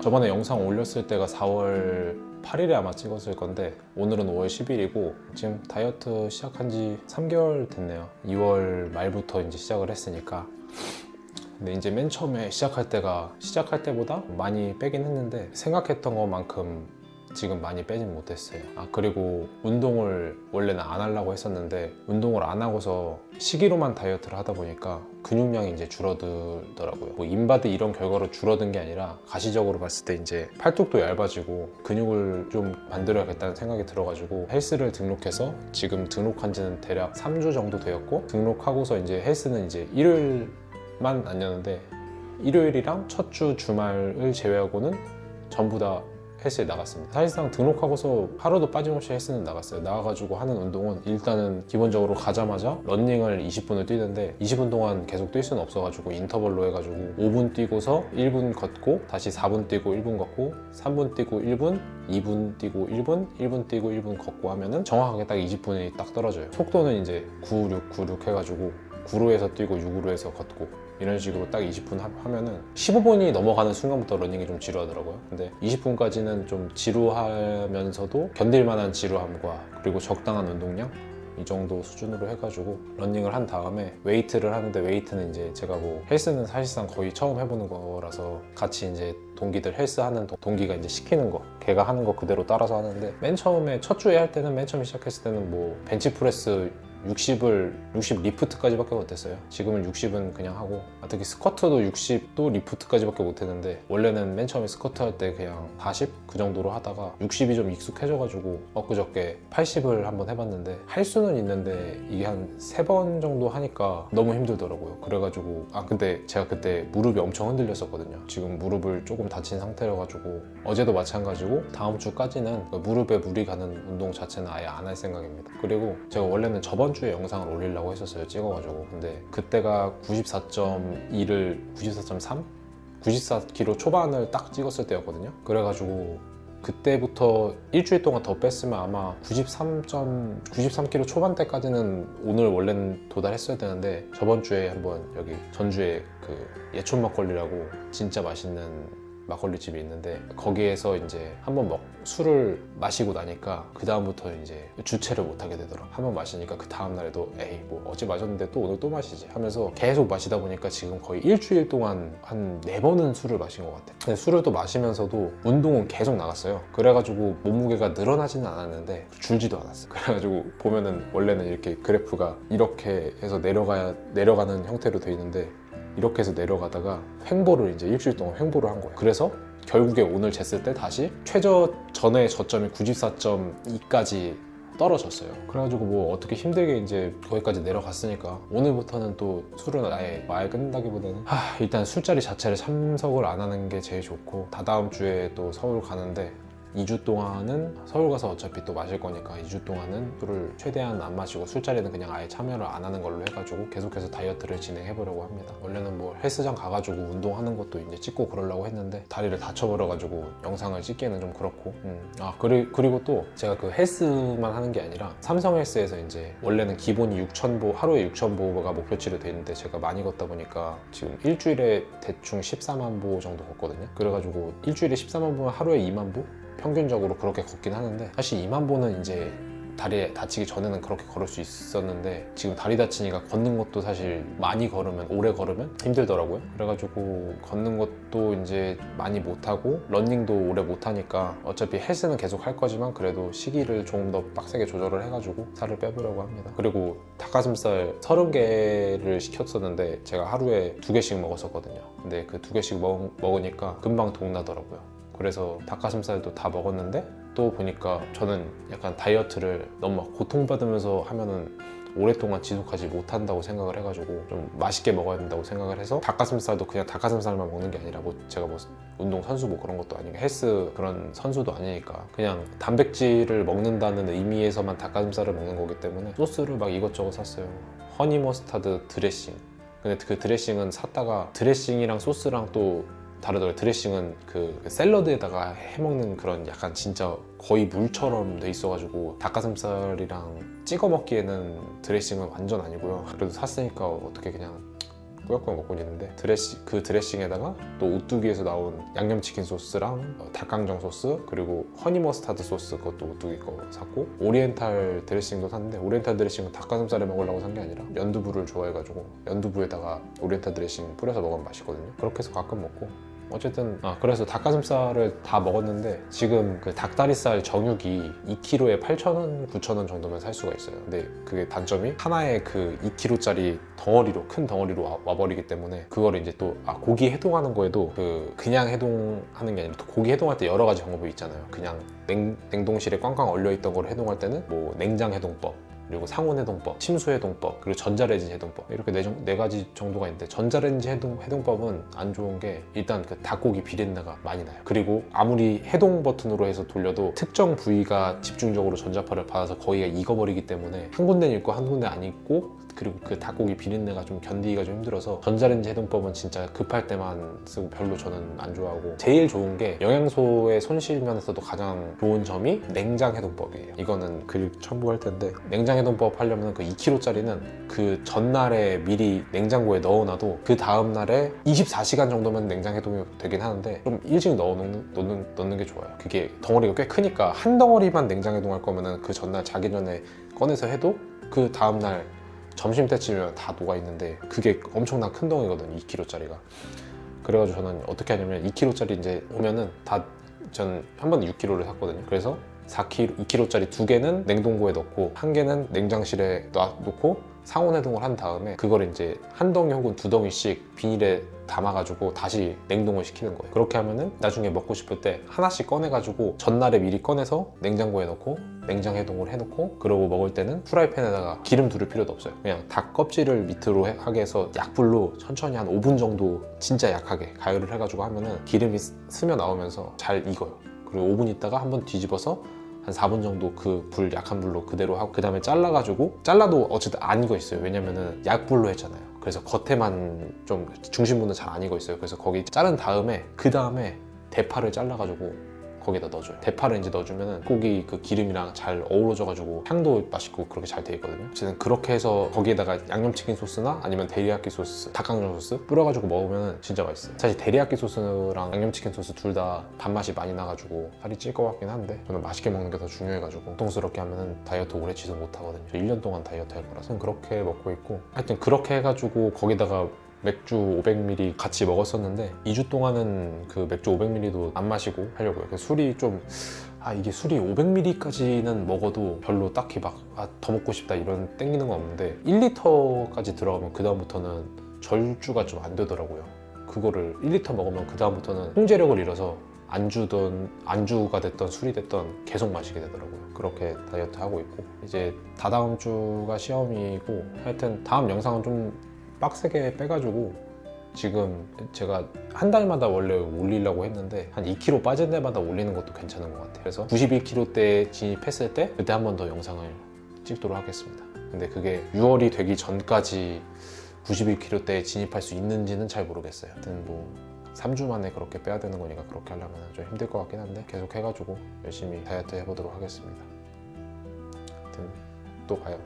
저번에 영상 올렸을 때가 4월 8일에 아마 찍었을 건데 오늘은 5월 10일이고 지금 다이어트 시작한 지 3개월 됐네요 2월 말부터 이제 시작을 했으니까 근데 이제 맨 처음에 시작할 때가 시작할 때보다 많이 빼긴 했는데 생각했던 것만큼 지금 많이 빼진 못했어요. 아 그리고 운동을 원래는 안 하려고 했었는데 운동을 안 하고서 시기로만 다이어트를 하다 보니까 근육량이 이제 줄어들더라고요. 뭐 인바디 이런 결과로 줄어든 게 아니라 가시적으로 봤을 때 이제 팔뚝도 얇아지고 근육을 좀 만들어야겠다는 생각이 들어가지고 헬스를 등록해서 지금 등록한 지는 대략 3주 정도 되었고 등록하고서 이제 헬스는 이제 일요일만 다녔는데 일요일이랑 첫 주 주말을 제외하고는 전부 다 헬스에 나갔습니다. 사실상 등록하고서 하루도 빠짐없이 헬스는 나갔어요. 나가가지고 하는 운동은 일단은 기본적으로 가자마자 런닝을 20분을 뛰는데 20분 동안 계속 뛸 수는 없어가지고 인터벌로 해가지고 5분 뛰고서 1분 걷고 다시 4분 뛰고 1분 걷고 3분 뛰고 1분 2분 뛰고 1분 1분 뛰고 1분 걷고 하면은 정확하게 딱 20분이 딱 떨어져요. 속도는 이제 9, 6, 9, 6 해가지고 9로 해서 뛰고 6으로 해서 걷고 이런 식으로 딱 20분 하- 하면은 15분이 넘어가는 순간부터 러닝이 좀 지루하더라고요. 근데 20분까지는 좀 지루하면서도 견딜 만한 지루함과 그리고 적당한 운동량 이 정도 수준으로 해가지고 러닝을 한 다음에 웨이트를 하는데 웨이트는 이제 제가 뭐 헬스는 사실상 거의 처음 해보는 거라서 같이 이제 동기들 헬스 하는 동- 동기가 이제 시키는 거 걔가 하는 거 그대로 따라서 하는데 맨 처음에 첫 주에 할 때는 맨 처음 시작했을 때는 뭐 벤치프레스 60을 60 리프트까지밖에 못했어요. 지금은 60은 그냥 하고 아, 특히 스쿼트도 60도 리프트까지밖에 못했는데 원래는 맨 처음에 스쿼트 할 때 그냥 40 그 정도로 하다가 60이 좀 익숙해져가지고 엊그저께 80을 한번 해봤는데 할 수는 있는데 이게 한 세 번 정도 하니까 너무 힘들더라고요. 그래가지고 아 근데 제가 그때 무릎이 엄청 흔들렸었거든요. 지금 무릎을 조금 다친 상태여가지고 어제도 마찬가지고 다음 주까지는 그 무릎에 무리 가는 운동 자체는 아예 안 할 생각입니다. 그리고 제가 원래는 저번 주에 영상을 올리려고 했었어요. 찍어가지고 근데 그때가 94.2를 94.3? 94kg 초반을 딱 찍었을 때였거든요. 그래가지고 그때부터 일주일 동안 더 뺐으면 아마 93. 93kg 초반대까지는 오늘 원래는 도달했어야 되는데 저번 주에 한번 여기 전주에 그 예촌 막걸리라고 진짜 맛있는 막걸리 집이 있는데 거기에서 이제 한번 먹 술을 마시고 나니까 그 다음부터 이제 주체를 못 하게 되더라 고. 한번 마시니까 그 다음 날에도 에이 뭐 어제 마셨는데 또 오늘 또 마시지 하면서 계속 마시다 보니까 지금 거의 일주일 동안 한 네 번은 술을 마신 것 같아. 근데 술을 또 마시면서도 운동은 계속 나갔어요. 그래가지고 몸무게가 늘어나지는 않았는데 줄지도 않았어. 그래가지고 보면은 원래는 이렇게 그래프가 이렇게 해서 내려가야 내려가는 형태로 돼 있는데 이렇게 해서 내려가다가 횡보를 이제 일주일 동안 횡보를 한 거예요. 그래서 결국에 오늘 쟀을 때 다시 최저 전에 저점이 94.2까지 떨어졌어요. 그래가지고 뭐 어떻게 힘들게 이제 거기까지 내려갔으니까 오늘부터는 또 술은 아예 아예 끝나기보다는 하, 일단 술자리 자체를 참석을 안 하는 게 제일 좋고 다다음 주에 또 서울 가는데 2주 동안은 서울 가서 어차피 또 마실 거니까 2주 동안은 술을 최대한 안 마시고 술자리는 그냥 아예 참여를 안 하는 걸로 해가지고 계속해서 다이어트를 진행해 보려고 합니다. 원래는 뭐 헬스장 가가지고 운동하는 것도 이제 찍고 그러려고 했는데 다리를 다쳐버려가지고 영상을 찍기에는 좀 그렇고 음. 아 그리, 그리고 또 제가 그 헬스만 하는 게 아니라 삼성 헬스에서 이제 원래는 기본이 6,000보 하루에 6,000보가 목표치로 돼 있는데 제가 많이 걷다 보니까 지금 일주일에 대충 14만 보 정도 걷거든요. 그래가지고 일주일에 14만 보면 하루에 2만 보? 평균적으로 그렇게 걷긴 하는데 사실 2만 보는 이제 다리 다치기 전에는 그렇게 걸을 수 있었는데 지금 다리 다치니까 걷는 것도 사실 많이 걸으면 오래 걸으면 힘들더라고요. 그래가지고 걷는 것도 이제 많이 못 하고 런닝도 오래 못 하니까 어차피 헬스는 계속 할 거지만 그래도 시기를 조금 더 빡세게 조절을 해가지고 살을 빼보려고 합니다. 그리고 닭가슴살 30개를 시켰었는데 제가 하루에 두 개씩 먹었었거든요. 근데 그 두 개씩 먹, 먹으니까 금방 동나더라고요. 그래서 닭가슴살도 다 먹었는데 또 보니까 저는 약간 다이어트를 너무 막 고통받으면서 하면은 오랫동안 지속하지 못한다고 생각을 해가지고 좀 맛있게 먹어야 된다고 생각을 해서 닭가슴살도 그냥 닭가슴살만 먹는 게 아니라 뭐 제가 뭐 운동 선수 뭐 그런 것도 아니고 헬스 그런 선수도 아니니까 그냥 단백질을 먹는다는 의미에서만 닭가슴살을 먹는 거기 때문에 소스를 막 이것저것 샀어요. 허니 머스타드 드레싱. 근데 그 드레싱은 샀다가 드레싱이랑 소스랑 또 다르더라고요. 드레싱은 그 샐러드에다가 해먹는 그런 약간 진짜 거의 물처럼 돼 있어가지고 닭가슴살이랑 찍어 먹기에는 드레싱은 완전 아니고요. 그래도 샀으니까 어떻게 그냥 꾸역꾸역 먹고 있는데 드레시 그 드레싱에다가 또 오뚜기에서 나온 양념치킨 소스랑 어, 닭강정 소스 그리고 허니 머스타드 소스 그것도 오뚜기 거 샀고 오리엔탈 드레싱도 샀는데 오리엔탈 드레싱은 닭가슴살에 먹으려고 산 게 아니라 연두부를 좋아해가지고 연두부에다가 오리엔탈 드레싱 뿌려서 먹으면 맛있거든요 그렇게 해서 가끔 먹고 어쨌든 아 그래서 닭가슴살을 다 먹었는데 지금 그 닭다리살 정육이 2kg에 8,000원, 9,000원 정도면 살 수가 있어요. 근데 그게 단점이 하나에 그 2kg짜리 덩어리로 큰 덩어리로 와, 와버리기 때문에 그거를 이제 또 아, 고기 해동하는 거에도 그 그냥 해동하는 게 아니라 또 고기 해동할 때 여러 가지 방법이 있잖아요. 그냥 냉, 냉동실에 꽝꽝 얼려 있던 걸 해동할 때는 뭐 냉장 해동법 그리고 상온 해동법, 침수 해동법, 그리고 전자레인지 해동법 이렇게 네, 정- 네 가지 정도가 있는데 전자레인지 해동, 해동법은 안 좋은 게 일단 그 닭고기 비린내가 많이 나요. 그리고 아무리 해동 버튼으로 해서 돌려도 특정 부위가 집중적으로 전자파를 받아서 거기가 익어버리기 때문에 한 군데 익고 한 군데 안 익고 그리고 그 닭고기 비린내가 좀 견디기가 좀 힘들어서 전자레인지 해동법은 진짜 급할 때만 쓰고 별로 저는 안 좋아하고 제일 좋은 게 영양소의 손실 면에서도 가장 좋은 점이 냉장 해동법이에요. 이거는 글 첨부할 텐데 냉장 해동법 하려면 그 2kg짜리는 그 전날에 미리 냉장고에 넣어놔도 그 다음 날에 24시간 정도면 냉장 해동이 되긴 하는데 좀 일찍 넣어놓는 넣는, 넣는 게 좋아요. 그게 덩어리가 꽤 크니까 한 덩어리만 냉장 해동할 거면은 그 전날 자기 전에 꺼내서 해도 그 다음 날 점심 때쯤이면 다 녹아 있는데 그게 엄청난 큰 덩이거든요 2kg짜리가 그래가지고 저는 어떻게 하냐면 2kg짜리 이제 오면은 다 전 한 번에 6kg를 샀거든요 그래서 4kg, 2kg짜리 두 개는 냉동고에 넣고 한 개는 냉장실에 놔- 놓고 상온 해동을 한 다음에 그걸 이제 한 덩이 혹은 두 덩이씩 비닐에 담아가지고 다시 냉동을 시키는 거예요. 그렇게 하면은 나중에 먹고 싶을 때 하나씩 꺼내가지고 전날에 미리 꺼내서 냉장고에 넣고 냉장 해동을 해놓고 그러고 먹을 때는 프라이팬에다가 기름 두를 필요도 없어요. 그냥 닭 껍질을 밑으로 해- 하게 해서 약불로 천천히 한 5분 정도 진짜 약하게 가열을 해가지고 하면은 기름이 스- 스며 나오면서 잘 익어요. 그리고 5분 있다가 한번 뒤집어서 한 4분 정도 그 불 약한 불로 그대로 하고 그 다음에 잘라가지고 잘라도 어쨌든 안 익어 있어요 왜냐면은 약불로 했잖아요 그래서 겉에만 좀 중심부는 잘 안 익어 있어요 그래서 거기 자른 다음에 그 다음에 대파를 잘라가지고 거기다 넣어줘요. 대파를 이제 넣어주면은 고기 그 기름이랑 잘 어우러져가지고 향도 맛있고 그렇게 잘 돼 있거든요. 어쨌든 그렇게 해서 거기에다가 양념치킨 소스나 아니면 데리야끼 소스 닭강정 소스 뿌려가지고 먹으면 진짜 맛있어요. 사실 데리야끼 소스랑 양념치킨 소스 둘 다 단맛이 많이 나가지고 살이 찔 것 같긴 한데 저는 맛있게 먹는 게 더 중요해가지고 고통스럽게 하면은 다이어트 오래 지속 못하거든요. 저 1년 동안 다이어트 할 거라서. 그렇게 먹고 있고 하여튼 그렇게 해가지고 거기다가 맥주 500ml 같이 먹었었는데 2주 동안은 그 맥주 500ml도 안 마시고 하려고요. 그 술이 좀 아 이게 술이 500ml까지는 먹어도 별로 딱히 막 아 더 먹고 싶다 이런 땡기는 건 없는데 1리터까지 들어가면 그 다음부터는 절주가 좀 안 되더라고요. 그거를 1리터 먹으면 그 다음부터는 통제력을 잃어서 안주든 안주가 됐던 술이 됐던 계속 마시게 되더라고요. 그렇게 다이어트 하고 있고 이제 다다음 주가 시험이고 하여튼 다음 영상은 좀 빡세게 빼가지고 지금 제가 한 달마다 원래 올리려고 했는데 한 2kg 빠진 데마다 올리는 것도 괜찮은 것 같아요. 그래서 91kg대 진입했을 때 그때 한 번 더 영상을 찍도록 하겠습니다. 근데 그게 6월이 되기 전까지 91kg대에 진입할 수 있는지는 잘 모르겠어요. 하여튼 뭐 3주 만에 그렇게 빼야 되는 거니까 그렇게 하려면 좀 힘들 것 같긴 한데 계속 해가지고 열심히 다이어트 해보도록 하겠습니다. 하여튼 또 봐요.